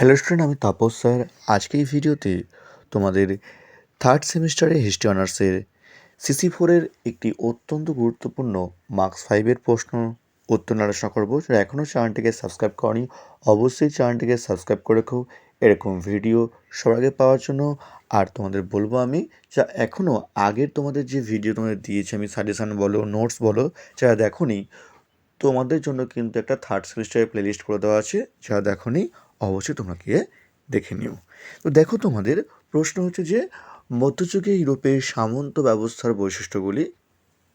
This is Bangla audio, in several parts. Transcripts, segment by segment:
হ্যালো স্টুডেন্ট আমি তাপস স্যার। আজকে এই ভিডিওতে তোমাদের থার্ড সেমিস্টারে হিস্ট্রি অনার্সের সিসি ফোরের একটি অত্যন্ত গুরুত্বপূর্ণ মার্কস ফাইভের প্রশ্ন উত্তর আলোচনা করব। যারা এখনও চ্যানেলটিকে সাবস্ক্রাইব করনি, অবশ্যই চ্যানেলটিকে সাবস্ক্রাইব করে রেখো। এরকম ভিডিও সবার আগে পাওয়ার জন্য। আর তোমাদের বলব আমি, যা এখনও আগের তোমাদের যে ভিডিও তোমাদের দিয়েছি, আমি সাজেশান বলো নোটস বলো, যারা দেখোনি, তোমাদের জন্য কিন্তু একটা থার্ড সেমিস্টারের প্লেলিস্ট করে দেওয়া আছে। যারা দেখোনি অবশ্যই গিয়ে দেখে নিও। তো দেখো তোমাদের, প্রশ্ন হচ্ছে যে মধ্যযুগে ইউরোপের সামন্ত ব্যবস্থার বৈশিষ্ট্যগুলি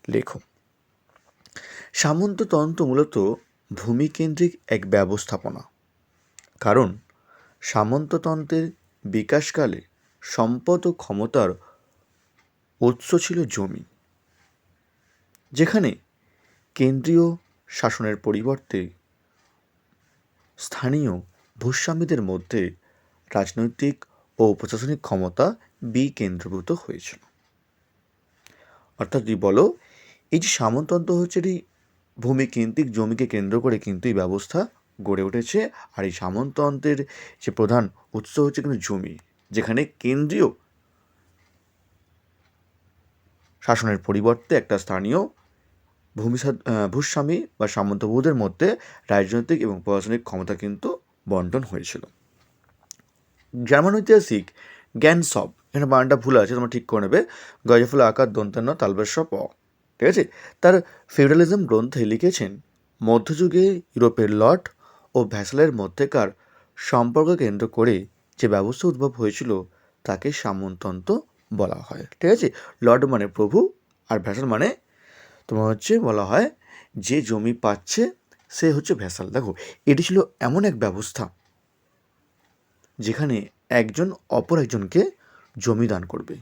লেখো। সামন্ততন্ত্র মূলত ভূমিকেন্দ্রিক এক ব্যবস্থাপনা। কারণ সামন্ততন্ত্রের বিকাশকালে সম্পদ ও ক্ষমতার উৎস ছিল জমি, যেখানে কেন্দ্রীয় শাসনের পরিবর্তে স্থানীয় ভূস্বামীদের মধ্যে রাজনৈতিক ও প্রশাসনিক ক্ষমতা বিকেন্দ্রীভূত হয়েছিল। অর্থাৎ যদি বলো, এই যে সামন্ততন্ত্র হচ্ছে এই ভূমিকেন্দ্রিক জমিকে কেন্দ্র করে কিন্তু এই ব্যবস্থা গড়ে উঠেছে, আর এই সামন্ততন্ত্রের যে প্রধান উৎস হচ্ছে কিন্তু জমি, যেখানে কেন্দ্রীয় শাসনের পরিবর্তে একটা স্থানীয় ভূমি ভূস্বামী বা সামন্তভূদের মধ্যে রাজনৈতিক এবং প্রশাসনিক ক্ষমতা কিন্তু বন্টন হয়েছিল। জার্মান ঐতিহাসিক জ্ঞান সব এখানে বানানটা ভুল আছে, তোমরা ঠিক করে নেবে। গজফুল, আকার দন্তান্ন তালবেশ প ঠিক আছে? তার ফেডারালিজম গ্রন্থে লিখেছেন, মধ্যযুগে ইউরোপের লট ও ভ্যাসেলের মধ্যেকার সম্পর্ক কেন্দ্র করে যে ব্যবস্থা উদ্ভব হয়েছিল, তাকে সামন্তন্ত্র বলা হয়। ঠিক আছে? লর্ড মানে প্রভু আর ভ্যাসেল মানে তোমার হচ্ছে বলা হয় যে জমি পাচ্ছে সে হচ্ছে ভ্যাসাল। দেখো, এটি ছিল এমন এক ব্যবস্থা যেখানে একজন অপর একজনকে জমি দান করবে।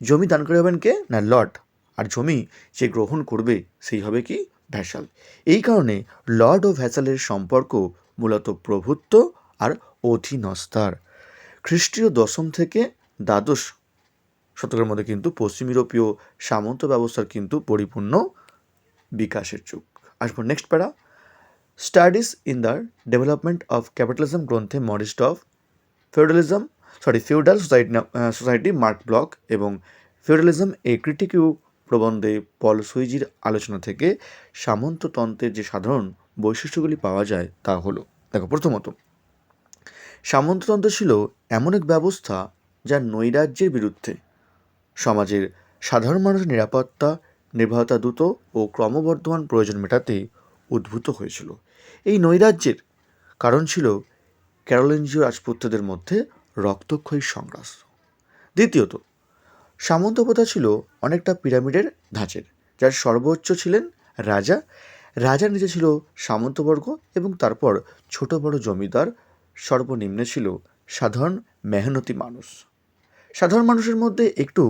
জমি দান করে হবেন কে? না, লর্ড। আর জমি যে গ্রহণ করবে, সেই হবে কি? ভ্যাসাল। এই কারণে লর্ড ও ভ্যাসালের সম্পর্ক মূলত প্রভুত্ব আর অধীনস্তার খ্রিস্টীয় দশম থেকে দ্বাদশ শতকের মধ্যে কিন্তু পশ্চিম ইউরোপীয় সামন্ত ব্যবস্থার কিন্তু পরিপূর্ণ বিকাশের যুগ। আসব next para studies in the development of capitalism গ্রন্থে modes of feudalism sorry feudal society society Marc Bloch এবং ফিউডালিজম এ ক্রিটিকিউ প্রবন্ধে পল সুইজির আলোচনা থেকে সামন্ততন্ত্রের যে সাধারণ বৈশিষ্ট্যগুলি পাওয়া যায় তা হলো, দেখো প্রথমত, সামন্ততন্ত্র ছিল এমন এক ব্যবস্থা যা নৈরাজ্যের বিরুদ্ধে, সমাজের সাধারণ মানুষের নিরাপত্তা, নির্ভরতা দ্রুত ও ক্রমবর্ধমান প্রয়োজন মেটাতে উদ্ভূত হয়েছিল। এই নৈরাজ্যের কারণ ছিল ক্যারোলিনজীয় রাজপুত্রদের মধ্যে রক্তক্ষয়ী সংগ্রাস দ্বিতীয়ত সামন্তপ্রথা ছিল অনেকটা পিরামিডের ধাঁচের, যার সর্বোচ্চ ছিলেন রাজা। রাজার নিচে ছিল সামন্তবর্গ এবং তারপর ছোট বড় জমিদার, সর্বনিম্নে ছিল সাধারণ মেহনতি মানুষ। সাধারণ মানুষের মধ্যে একটু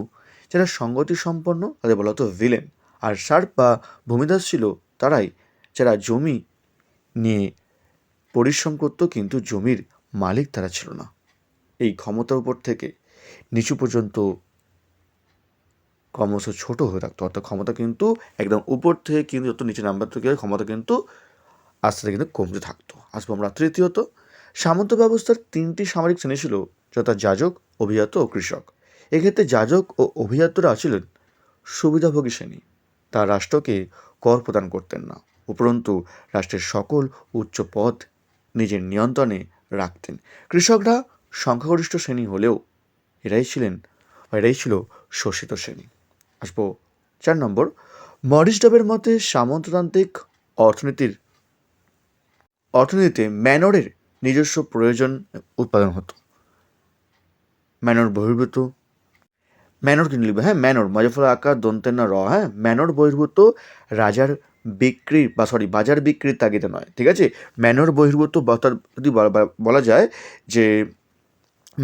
যারা সঙ্গতি সম্পন্ন তাদের বলা হতো ভিলেন। আর সার্প বা ভূমিদাস ছিল তারাই যারা জমি নিয়ে পরিশ্রম করত, কিন্তু জমির মালিক তারা ছিল না। এই ক্ষমতার উপর থেকে নিচু পর্যন্ত ক্রমশ ছোট হয়ে থাকতো। অর্থাৎ ক্ষমতা কিন্তু একদম উপর থেকে কিন্তু যত নিচে নাম্বার থেকে ক্ষমতা কিন্তু আস্তে আস্তে কিন্তু কমতে থাকতো। আসব আমরা তৃতীয়ত, সামন্ত ব্যবস্থার তিনটি সামরিক শ্রেণি ছিল, যথা যাজক, অভিজাত ও কৃষক। এক্ষেত্রে যাজক ও অভিজাতরা ছিলেন সুবিধাভোগী শ্রেণি। তার রাষ্ট্রকে কর প্রদান করতেন না। উপরন্তু রাষ্ট্রের সকল উচ্চ পদ নিজের নিয়ন্ত্রণে রাখতেন। কৃষকরা সংখ্যাগরিষ্ঠ শ্রেণি হলেও এরাই ছিলেন এরাই ছিল শোষিত শ্রেণি। আসব চার নম্বর মরিস ডবের মতে সামন্ততান্ত্রিক অর্থনীতির, অর্থনীতিতে ম্যানরের নিজস্ব প্রয়োজন উৎপাদন হতো। ম্যানর বহির্ভূত, ম্যানর কিনে লিখবে হ্যাঁ ম্যানর মজাফর আকার, দন্তের না, র হ্যাঁ ম্যানর বহির্ভূত রাজার বিক্রির বা সরি বাজার বিক্রির তাগিদে নয়, ঠিক আছে? ম্যানর বহির্ভূত যদি বলা যায় যে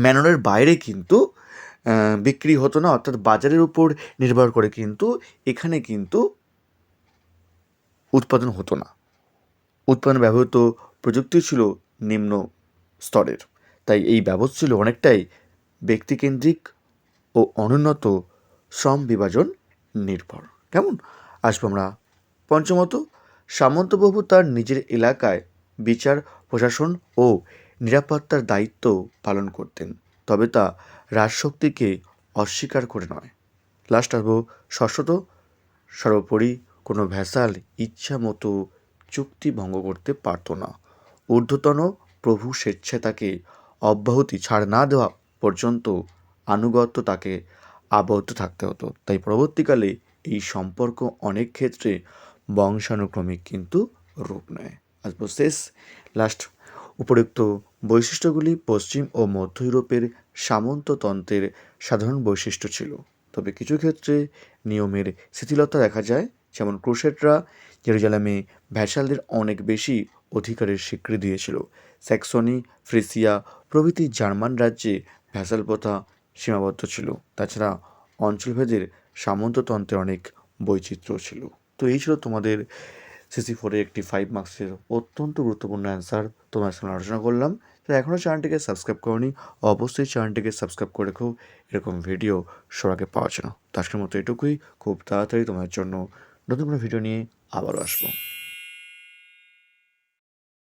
ম্যানরের বাইরে কিন্তু বিক্রি হতো না, অর্থাৎ বাজারের উপর নির্ভর করে কিন্তু এখানে কিন্তু উৎপাদন হতো না। উৎপাদন ব্যবহৃত প্রযুক্তি ছিল নিম্ন স্তরের। তাই এই ব্যবস্থা ছিল অনেকটাই ব্যক্তিকেন্দ্রিক ও অনুন্নত শ্রম বিভাজন নির্ভর। কেমন? আসব আমরা পঞ্চমত, সামন্তবাবু তার নিজের এলাকায় বিচার, প্রশাসন ও নিরাপত্তার দায়িত্ব পালন করতেন, তবে তা রাজশক্তিকে অস্বীকার করে নয়। লাস্ট আসব, ষষ্ঠত, সর্বোপরি কোনো ভ্যাসাল ইচ্ছা মতো চুক্তি ভঙ্গ করতে পারতো না। ঊর্ধ্বতন প্রভু স্বেচ্ছায় তাকে অব্যাহতি ছাড় না দেওয়া পর্যন্ত আনুগত্য তাকে আবদ্ধ থাকতে হতো। তাই পরবর্তীকালে এই সম্পর্ক অনেক ক্ষেত্রে বংশানুক্রমিক কিন্তু রূপ নেয়। আসব শেষ লাস্ট, উপরোক্ত বৈশিষ্ট্যগুলি পশ্চিম ও মধ্য ইউরোপের সামন্ততন্ত্রের সাধারণ বৈশিষ্ট্য ছিল। তবে কিছু ক্ষেত্রে নিয়মের শিথিলতা দেখা যায়, যেমন ক্রুশেটরা জেরুজালামে ভ্যাসালদের অনেক বেশি অধিকারের স্বীকৃতি দিয়েছিল। স্যাক্সনি, ফ্রিসিয়া প্রভৃতি জার্মান রাজ্যে ভ্যাসাল প্রথা সীমাবদ্ধ ছিল। তাছাড়া অঞ্চলভেদের সামন্ততন্ত্রের অনেক বৈচিত্র্য ছিল। তো এই ছিল তোমাদের সিসি ফোরে একটি ফাইভ মার্কসের অত্যন্ত গুরুত্বপূর্ণ অ্যান্সার তোমার সঙ্গে আলোচনা করলাম। তো এখনও চ্যানেলটিকে সাবস্ক্রাইব করনি, অবশ্যই চ্যানেলটিকে সাবস্ক্রাইব করে রেখো। এরকম ভিডিও সবাইকে পাওয়া জন্য। তো আজকের মতো এটুকুই। খুব তাড়াতাড়ি তোমার জন্য নতুন কোনো ভিডিও নিয়ে আবারও আসব।